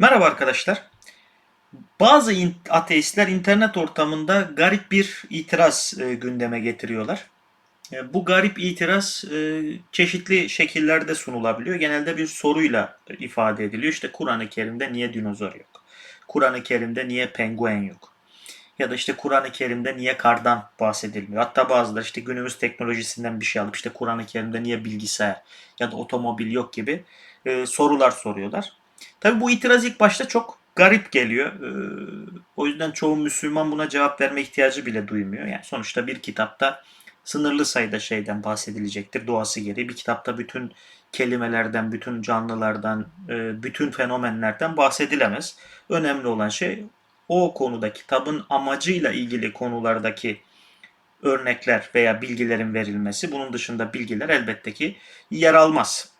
Merhaba arkadaşlar. Bazı ateistler internet ortamında garip bir itiraz e, gündeme getiriyorlar. E, bu garip itiraz e, çeşitli şekillerde sunulabiliyor. Genelde bir soruyla ifade ediliyor. İşte Kur'an-ı Kerim'de niye dinozor yok? Kur'an-ı Kerim'de niye penguen yok? Ya da işte Kur'an-ı Kerim'de niye kardan bahsedilmiyor? Hatta bazıları işte günümüz teknolojisinden bir şey alıp işte Kur'an-ı Kerim'de niye bilgisayar ya da otomobil yok gibi sorular soruyorlar. Tabii bu itiraz ilk başta çok garip geliyor. Ee, o yüzden çoğu Müslüman buna cevap verme ihtiyacı bile duymuyor. Yani sonuçta bir kitapta sınırlı sayıda şeyden bahsedilecektir doğası gereği. Bir kitapta bütün kelimelerden, bütün canlılardan, e, bütün fenomenlerden bahsedilemez. Önemli olan şey o konuda kitabın amacıyla ilgili konulardaki örnekler veya bilgilerin verilmesi. Bunun dışında bilgiler elbette ki yer almaz.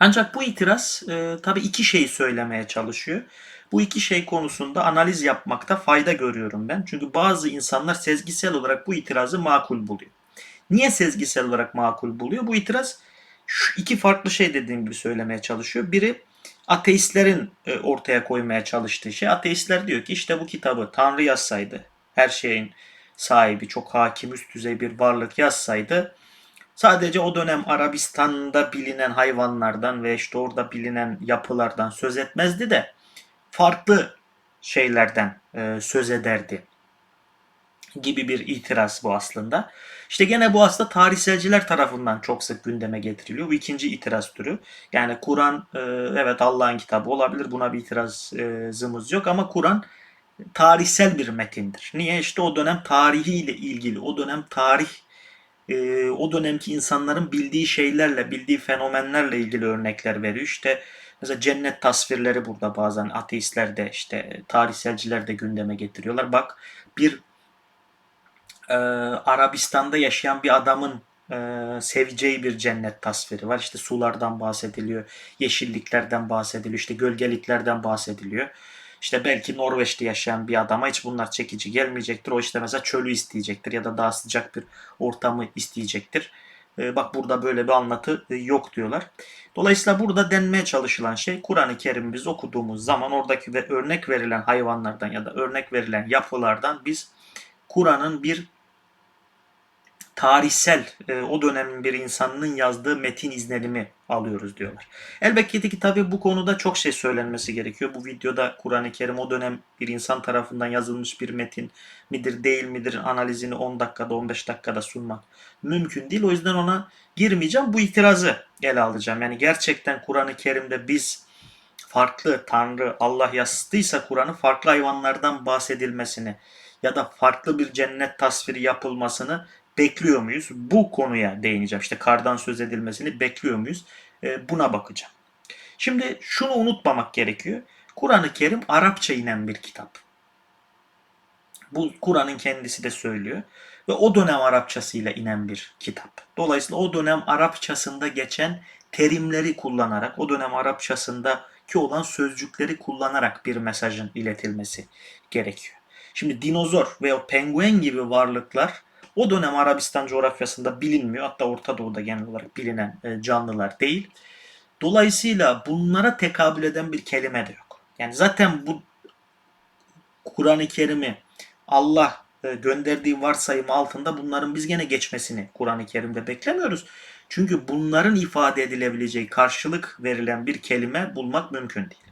Ancak bu itiraz e, tabii iki şeyi söylemeye çalışıyor. Bu iki şey konusunda analiz yapmakta fayda görüyorum ben. Çünkü bazı insanlar sezgisel olarak bu itirazı makul buluyor. Niye sezgisel olarak makul buluyor? Bu itiraz şu iki farklı şey dediğim gibi söylemeye çalışıyor. Biri ateistlerin e, ortaya koymaya çalıştığı şey. Ateistler diyor ki işte bu kitabı Tanrı yazsaydı, her şeyin sahibi, çok hakim, üst düzey bir varlık yazsaydı Sadece o dönem Arabistan'da bilinen hayvanlardan ve işte orada bilinen yapılardan söz etmezdi de farklı şeylerden e, söz ederdi gibi bir itiraz bu aslında. İşte gene bu aslında tarihselciler tarafından çok sık gündeme getiriliyor. Bu ikinci itiraz türü. Yani Kur'an e, evet Allah'ın kitabı olabilir. Buna bir itirazımız yok ama Kur'an tarihsel bir metindir. Niye? İşte o dönem tarihiyle ilgili, o dönem tarih e, o dönemki insanların bildiği şeylerle, bildiği fenomenlerle ilgili örnekler veriyor. İşte mesela cennet tasvirleri burada bazen ateistler de işte tarihselciler de gündeme getiriyorlar. Bak bir e, Arabistan'da yaşayan bir adamın e, seveceği bir cennet tasviri var. İşte sulardan bahsediliyor, yeşilliklerden bahsediliyor, işte gölgeliklerden bahsediliyor. İşte belki Norveç'te yaşayan bir adama hiç bunlar çekici gelmeyecektir. O işte mesela çölü isteyecektir ya da daha sıcak bir ortamı isteyecektir. Ee, bak burada böyle bir anlatı e, yok diyorlar. Dolayısıyla burada denmeye çalışılan şey Kur'an-ı Kerim biz okuduğumuz zaman oradaki ve örnek verilen hayvanlardan ya da örnek verilen yapılardan biz Kur'an'ın bir tarihsel e, o dönemin bir insanının yazdığı metin izlenimi alıyoruz diyorlar. Elbette ki tabi bu konuda çok şey söylenmesi gerekiyor. Bu videoda Kur'an-ı Kerim o dönem bir insan tarafından yazılmış bir metin midir değil midir analizini 10 dakikada 15 dakikada sunmak mümkün değil. O yüzden ona girmeyeceğim. Bu itirazı ele alacağım. Yani gerçekten Kur'an-ı Kerim'de biz farklı Tanrı Allah yazdıysa Kur'an'ı farklı hayvanlardan bahsedilmesini ya da farklı bir cennet tasviri yapılmasını bekliyor muyuz? Bu konuya değineceğim. İşte kardan söz edilmesini bekliyor muyuz? E, buna bakacağım. Şimdi şunu unutmamak gerekiyor. Kur'an-ı Kerim Arapça inen bir kitap. Bu Kur'an'ın kendisi de söylüyor. Ve o dönem Arapçasıyla inen bir kitap. Dolayısıyla o dönem Arapçasında geçen terimleri kullanarak, o dönem Arapçasındaki olan sözcükleri kullanarak bir mesajın iletilmesi gerekiyor. Şimdi dinozor veya penguen gibi varlıklar o dönem Arabistan coğrafyasında bilinmiyor. Hatta Orta Doğu'da genel olarak bilinen e, canlılar değil. Dolayısıyla bunlara tekabül eden bir kelime de yok. Yani zaten bu Kur'an-ı Kerim'i Allah e, gönderdiği varsayım altında bunların biz gene geçmesini Kur'an-ı Kerim'de beklemiyoruz. Çünkü bunların ifade edilebileceği karşılık verilen bir kelime bulmak mümkün değil.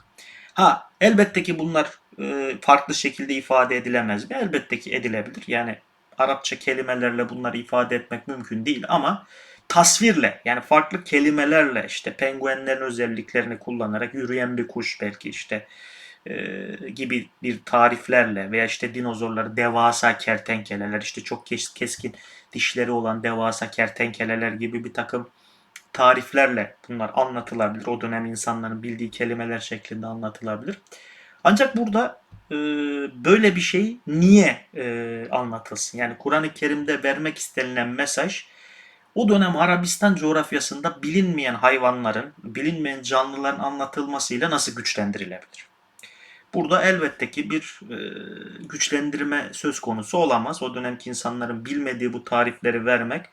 Ha elbette ki bunlar e, farklı şekilde ifade edilemez mi? Elbette ki edilebilir. Yani Arapça kelimelerle bunları ifade etmek mümkün değil ama tasvirle yani farklı kelimelerle işte penguenlerin özelliklerini kullanarak yürüyen bir kuş belki işte e, gibi bir tariflerle veya işte dinozorları devasa kertenkeleler işte çok kes, keskin dişleri olan devasa kertenkeleler gibi bir takım tariflerle bunlar anlatılabilir. O dönem insanların bildiği kelimeler şeklinde anlatılabilir. Ancak burada e, böyle bir şey niye e, anlatılsın? Yani Kur'an-ı Kerim'de vermek istenilen mesaj o dönem Arabistan coğrafyasında bilinmeyen hayvanların, bilinmeyen canlıların anlatılmasıyla nasıl güçlendirilebilir? Burada elbette ki bir e, güçlendirme söz konusu olamaz. O dönemki insanların bilmediği bu tarifleri vermek,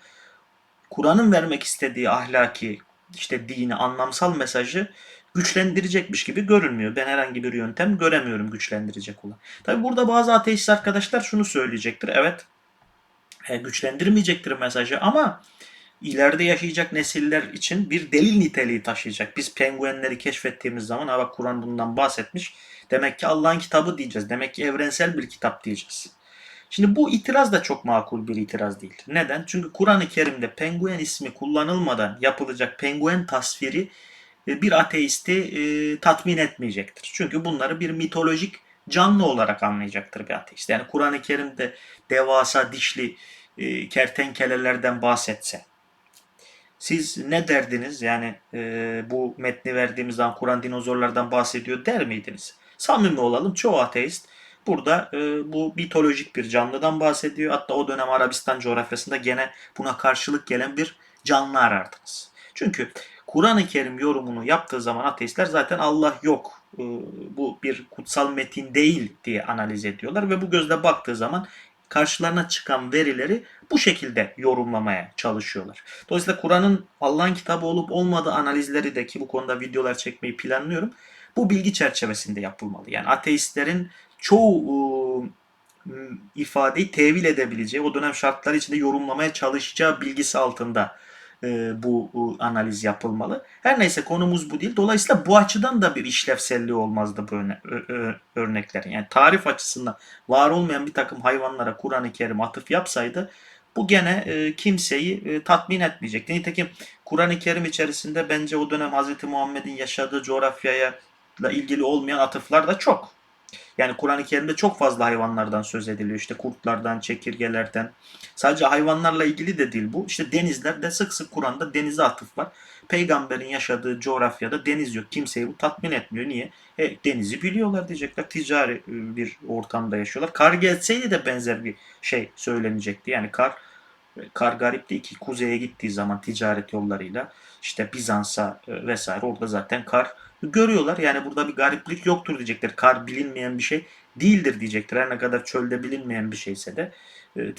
Kur'an'ın vermek istediği ahlaki, işte dini, anlamsal mesajı güçlendirecekmiş gibi görünmüyor. Ben herhangi bir yöntem göremiyorum güçlendirecek olan. Tabi burada bazı ateist arkadaşlar şunu söyleyecektir. Evet e, güçlendirmeyecektir mesajı ama ileride yaşayacak nesiller için bir delil niteliği taşıyacak. Biz penguenleri keşfettiğimiz zaman ha bak Kur'an bundan bahsetmiş. Demek ki Allah'ın kitabı diyeceğiz. Demek ki evrensel bir kitap diyeceğiz. Şimdi bu itiraz da çok makul bir itiraz değildir. Neden? Çünkü Kur'an-ı Kerim'de penguen ismi kullanılmadan yapılacak penguen tasviri bir ateisti e, tatmin etmeyecektir. Çünkü bunları bir mitolojik canlı olarak anlayacaktır bir ateist. Yani Kur'an-ı Kerim'de devasa dişli e, kertenkelelerden bahsetse, siz ne derdiniz? Yani e, bu metni verdiğimiz zaman Kur'an dinozorlardan bahsediyor der miydiniz? Samimi olalım çoğu ateist burada e, bu mitolojik bir canlıdan bahsediyor. Hatta o dönem Arabistan coğrafyasında gene buna karşılık gelen bir canlı arardınız. Çünkü Kur'an-ı Kerim yorumunu yaptığı zaman ateistler zaten Allah yok, e, bu bir kutsal metin değil diye analiz ediyorlar ve bu gözle baktığı zaman karşılarına çıkan verileri bu şekilde yorumlamaya çalışıyorlar. Dolayısıyla Kur'an'ın Allah'ın kitabı olup olmadığı analizleri de ki bu konuda videolar çekmeyi planlıyorum. Bu bilgi çerçevesinde yapılmalı. Yani ateistlerin çoğu e, ifadeyi tevil edebileceği, o dönem şartları içinde yorumlamaya çalışacağı bilgisi altında e, bu analiz yapılmalı. Her neyse konumuz bu değil. Dolayısıyla bu açıdan da bir işlevselliği olmazdı bu örneklerin. Yani tarif açısından var olmayan bir takım hayvanlara Kur'an-ı Kerim atıf yapsaydı bu gene e, kimseyi e, tatmin etmeyecekti. Nitekim Kur'an-ı Kerim içerisinde bence o dönem Hz. Muhammed'in yaşadığı coğrafyaya ilgili olmayan atıflar da çok. Yani Kur'an-ı Kerim'de çok fazla hayvanlardan söz ediliyor. İşte kurtlardan, çekirgelerden. Sadece hayvanlarla ilgili de değil bu. İşte denizlerde sık sık Kur'an'da denize atıf var. Peygamberin yaşadığı coğrafyada deniz yok. Kimseyi bu tatmin etmiyor. Niye? E, denizi biliyorlar diyecekler. Ticari e, bir ortamda yaşıyorlar. Kar gelseydi de benzer bir şey söylenecekti. Yani kar e, kar garip değil ki kuzeye gittiği zaman ticaret yollarıyla işte Bizans'a e, vesaire orada zaten kar görüyorlar. Yani burada bir gariplik yoktur diyecekler. Kar bilinmeyen bir şey değildir diyecektir. Her ne kadar çölde bilinmeyen bir şeyse de e,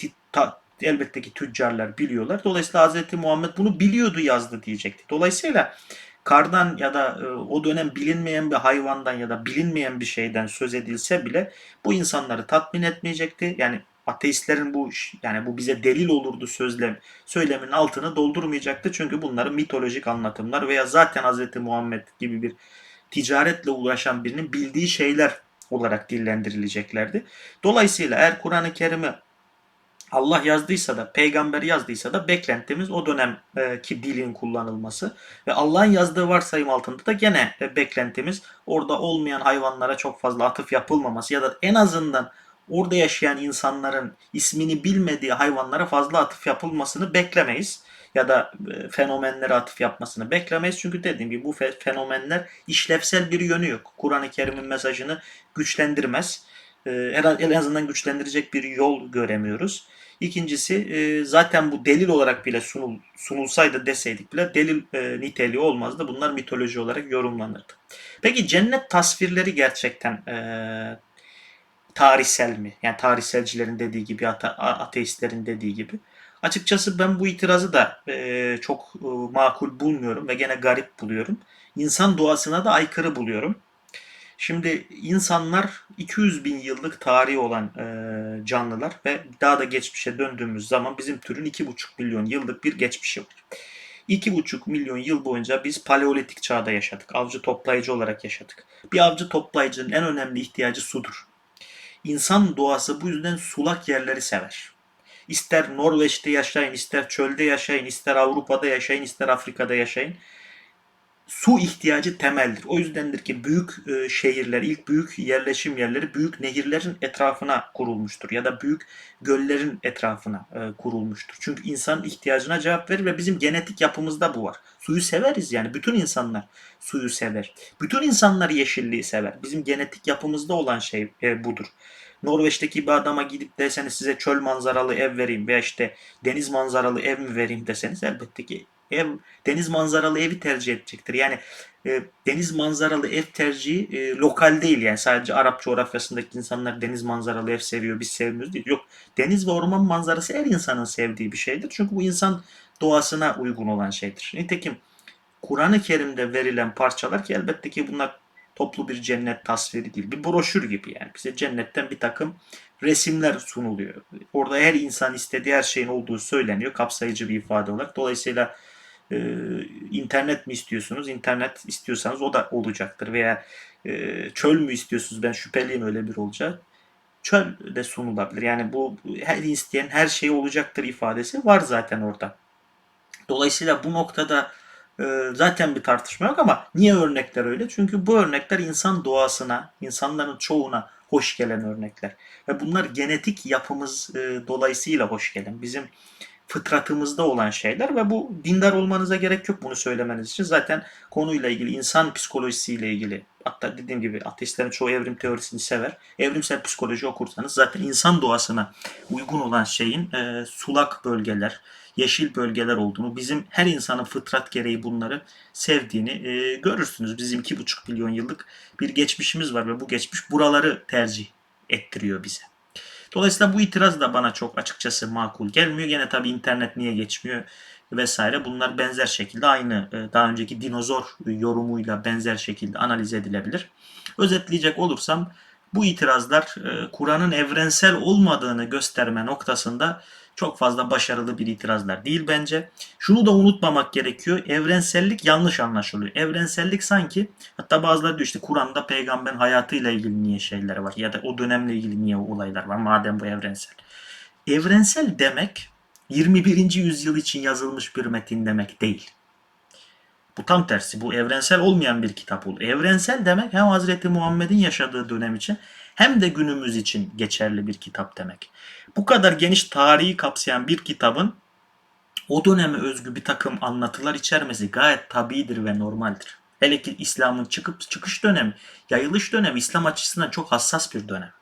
elbette ki tüccarlar biliyorlar. Dolayısıyla Hz. Muhammed bunu biliyordu yazdı diyecekti. Dolayısıyla kardan ya da e, o dönem bilinmeyen bir hayvandan ya da bilinmeyen bir şeyden söz edilse bile bu insanları tatmin etmeyecekti. Yani ateistlerin bu yani bu bize delil olurdu sözlem söylemin altını doldurmayacaktı. Çünkü bunları mitolojik anlatımlar veya zaten Hz. Muhammed gibi bir ticaretle uğraşan birinin bildiği şeyler olarak dillendirileceklerdi. Dolayısıyla eğer Kur'an-ı Kerim'i Allah yazdıysa da, peygamber yazdıysa da beklentimiz o dönemki dilin kullanılması ve Allah'ın yazdığı varsayım altında da gene beklentimiz orada olmayan hayvanlara çok fazla atıf yapılmaması ya da en azından orada yaşayan insanların ismini bilmediği hayvanlara fazla atıf yapılmasını beklemeyiz. Ya da e, fenomenlere atıf yapmasını beklemeyiz. Çünkü dediğim gibi bu fenomenler işlevsel bir yönü yok. Kur'an-ı Kerim'in mesajını güçlendirmez. E, en azından güçlendirecek bir yol göremiyoruz. İkincisi e, zaten bu delil olarak bile sunul, sunulsaydı deseydik bile delil niteliği olmazdı. Bunlar mitoloji olarak yorumlanırdı. Peki cennet tasvirleri gerçekten tarihsel mi? Yani tarihselcilerin dediği gibi, ate ateistlerin dediği gibi. Açıkçası ben bu itirazı da e, çok e, makul bulmuyorum ve gene garip buluyorum. İnsan doğasına da aykırı buluyorum. Şimdi insanlar 200 bin yıllık tarihi olan e, canlılar ve daha da geçmişe döndüğümüz zaman bizim türün 2,5 milyon yıllık bir geçmişi var. 2,5 milyon yıl boyunca biz paleolitik çağda yaşadık. Avcı toplayıcı olarak yaşadık. Bir avcı toplayıcının en önemli ihtiyacı sudur. İnsan doğası bu yüzden sulak yerleri sever. İster Norveç'te yaşayın, ister çölde yaşayın, ister Avrupa'da yaşayın, ister Afrika'da yaşayın. Su ihtiyacı temeldir. O yüzdendir ki büyük e, şehirler, ilk büyük yerleşim yerleri büyük nehirlerin etrafına kurulmuştur ya da büyük göllerin etrafına e, kurulmuştur. Çünkü insan ihtiyacına cevap verir ve bizim genetik yapımızda bu var. Suyu severiz yani bütün insanlar suyu sever. Bütün insanlar yeşilliği sever. Bizim genetik yapımızda olan şey e, budur. Norveç'teki bir adama gidip deseniz size çöl manzaralı ev vereyim veya işte deniz manzaralı ev mi vereyim deseniz elbette ki ev deniz manzaralı evi tercih edecektir. Yani e, deniz manzaralı ev tercihi e, lokal değil yani sadece Arap coğrafyasındaki insanlar deniz manzaralı ev seviyor biz sevmiyoruz değil. Yok deniz ve orman manzarası her insanın sevdiği bir şeydir. Çünkü bu insan doğasına uygun olan şeydir. Nitekim Kur'an-ı Kerim'de verilen parçalar ki elbette ki bunlar toplu bir cennet tasviri değil. Bir broşür gibi yani. Bize cennetten bir takım resimler sunuluyor. Orada her insan istediği her şeyin olduğu söyleniyor. Kapsayıcı bir ifade olarak. Dolayısıyla e, internet mi istiyorsunuz? İnternet istiyorsanız o da olacaktır. Veya e, çöl mü istiyorsunuz? Ben şüpheliyim öyle bir olacağı. Çöl de sunulabilir. Yani bu her isteyen her şey olacaktır ifadesi var zaten orada. Dolayısıyla bu noktada e, zaten bir tartışma yok ama niye örnekler öyle? Çünkü bu örnekler insan doğasına, insanların çoğuna hoş gelen örnekler. Ve bunlar genetik yapımız e, dolayısıyla hoş gelen. Bizim fıtratımızda olan şeyler ve bu dindar olmanıza gerek yok bunu söylemeniz için. Zaten konuyla ilgili, insan psikolojisiyle ilgili hatta dediğim gibi ateistlerin çoğu evrim teorisini sever. Evrimsel psikoloji okursanız zaten insan doğasına uygun olan şeyin e, sulak bölgeler, yeşil bölgeler olduğunu, bizim her insanın fıtrat gereği bunları sevdiğini e, görürsünüz. Bizim 2,5 milyon yıllık bir geçmişimiz var ve bu geçmiş buraları tercih ettiriyor bize. Dolayısıyla bu itiraz da bana çok açıkçası makul gelmiyor. Gene tabii internet niye geçmiyor vesaire. Bunlar benzer şekilde aynı e, daha önceki dinozor yorumuyla benzer şekilde analiz edilebilir. Özetleyecek olursam bu itirazlar e, Kur'an'ın evrensel olmadığını gösterme noktasında çok fazla başarılı bir itirazlar değil bence. Şunu da unutmamak gerekiyor. Evrensellik yanlış anlaşılıyor. Evrensellik sanki hatta bazıları diyor işte Kur'an'da peygamberin hayatıyla ilgili niye şeyler var ya da o dönemle ilgili niye olaylar var madem bu evrensel. Evrensel demek 21. yüzyıl için yazılmış bir metin demek değil. Bu tam tersi. Bu evrensel olmayan bir kitap olur. Evrensel demek hem Hazreti Muhammed'in yaşadığı dönem için hem de günümüz için geçerli bir kitap demek. Bu kadar geniş tarihi kapsayan bir kitabın o döneme özgü bir takım anlatılar içermesi gayet tabidir ve normaldir. Hele ki İslam'ın çıkıp çıkış dönemi, yayılış dönemi İslam açısından çok hassas bir dönem.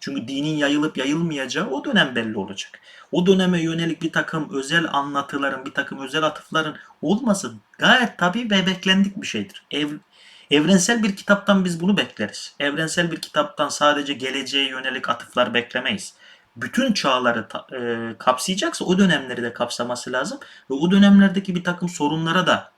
Çünkü dinin yayılıp yayılmayacağı o dönem belli olacak. O döneme yönelik bir takım özel anlatıların, bir takım özel atıfların olması gayet tabii ve beklendik bir şeydir. Ev, evrensel bir kitaptan biz bunu bekleriz. Evrensel bir kitaptan sadece geleceğe yönelik atıflar beklemeyiz. Bütün çağları e, kapsayacaksa o dönemleri de kapsaması lazım ve o dönemlerdeki bir takım sorunlara da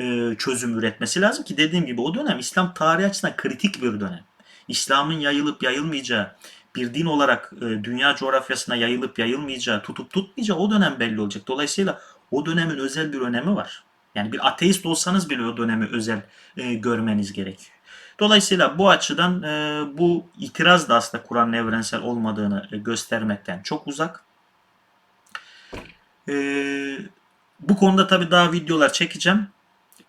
e, çözüm üretmesi lazım ki dediğim gibi o dönem İslam tarihi açısından kritik bir dönem. İslam'ın yayılıp yayılmayacağı, bir din olarak e, dünya coğrafyasına yayılıp yayılmayacağı, tutup tutmayacağı o dönem belli olacak. Dolayısıyla o dönemin özel bir önemi var. Yani bir ateist olsanız bile o dönemi özel e, görmeniz gerekiyor. Dolayısıyla bu açıdan e, bu itiraz da aslında Kur'an'ın evrensel olmadığını e, göstermekten çok uzak. E, bu konuda tabii daha videolar çekeceğim.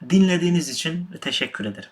Dinlediğiniz için teşekkür ederim.